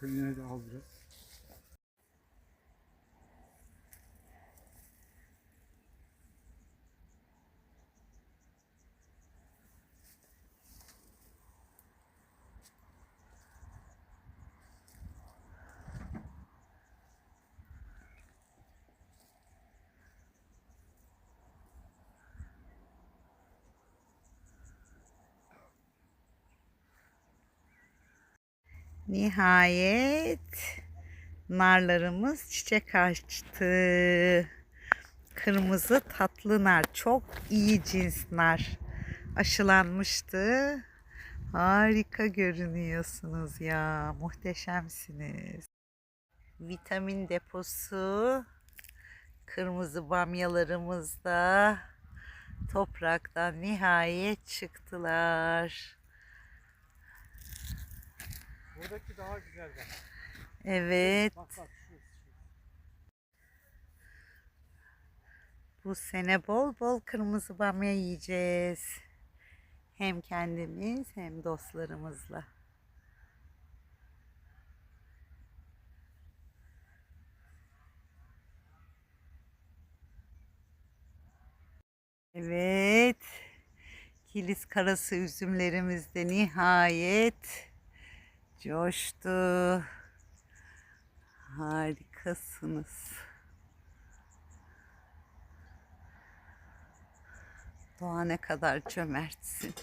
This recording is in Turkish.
Kıyına da al biraz. Nihayet narlarımız çiçek açtı. Kırmızı tatlı nar. Çok iyi cins nar. Aşılanmıştı. Harika görünüyorsunuz ya. Muhteşemsiniz. Vitamin deposu. Kırmızı bamyalarımız da topraktan nihayet çıktılar. Buradaki daha güzel bak. Evet. Bak bak şu. şu. Bu sene bol bol kırmızı bamya yiyeceğiz. Hem kendimiz hem dostlarımızla. Evet. Kilis karası üzümlerimiz de nihayet coştu. Harikasınız. Doğa ne kadar cömertsin.